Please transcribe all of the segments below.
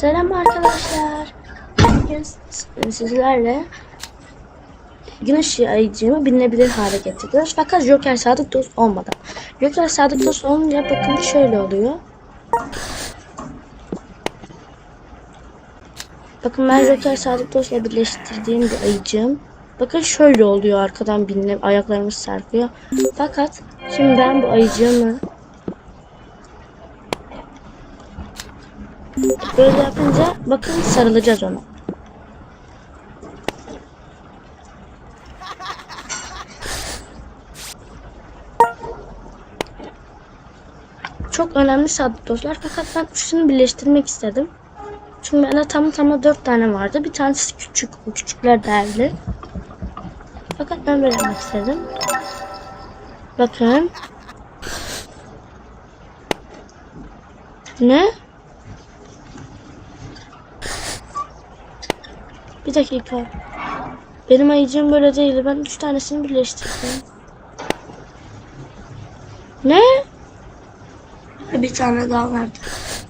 Selam arkadaşlar. Bugün s- sizlerle güneş ayıcığımı bilinebilir hale getiriyoruz. Fakat Joker Sadık Dost olmadan. Joker Sadık Dost olunca bakın şöyle oluyor. Bakın ben Joker Sadık Dost ile birleştirdiğim bir ayıcığım. Bakın şöyle oluyor arkadan binle ayaklarımız sarkıyor. Fakat şimdi ben bu ayıcığımı Böyle yapınca bakın sarılacağız ona. Çok önemli sadık dostlar fakat ben üçünü birleştirmek istedim. Çünkü bende tam tamına dört tane vardı. Bir tanesi küçük, o küçükler değerli. Fakat ben böyle yapmak istedim. Bakın. Ne? Bir dakika. Benim ayıcığım böyle değildi. Ben üç tanesini birleştirdim. Ne? Bir tane daha vardı.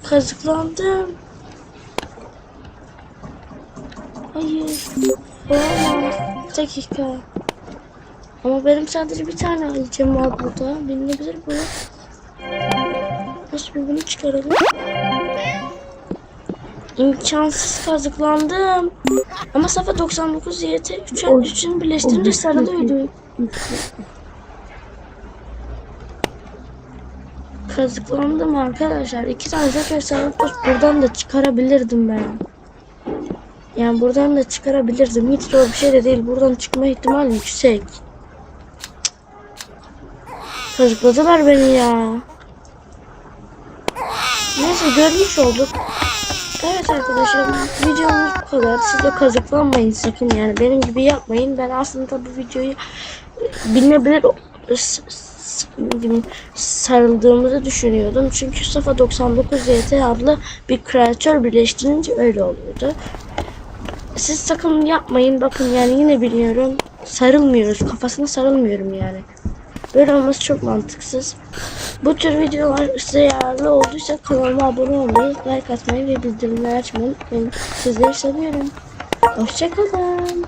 Kazıklandım. Hayır. Olamaz. Bir dakika. Ama benim sadece bir tane ayıcığım var burada. Bilinebilir bu. Nasıl bir bunu çıkaralım? İmkansız kazıklandım. Ama Safa 99 YT 3 3'ünü birleştirince sarılıyordu. Kazıklandım arkadaşlar. İki tane Joker sarılıp buradan da çıkarabilirdim ben. Yani buradan da çıkarabilirdim. Hiç zor bir şey de değil. Buradan çıkma ihtimali yüksek. Kazıkladılar beni ya. Neyse görmüş olduk. Evet arkadaşlar videomuz bu kadar. Siz de kazıklanmayın sakın yani benim gibi yapmayın. Ben aslında bu videoyu bilinebilir sarıldığımızı düşünüyordum. Çünkü Safa 99 YT adlı bir kreatör birleştirince öyle oluyordu. Siz sakın yapmayın. Bakın yani yine biliyorum. Sarılmıyoruz. Kafasına sarılmıyorum yani. Böyle olması çok mantıksız. Bu tür videolar size yararlı olduysa kanalıma abone olmayı, like atmayı ve bildirimleri açmayı unutmayın. Sizleri seviyorum. Hoşçakalın.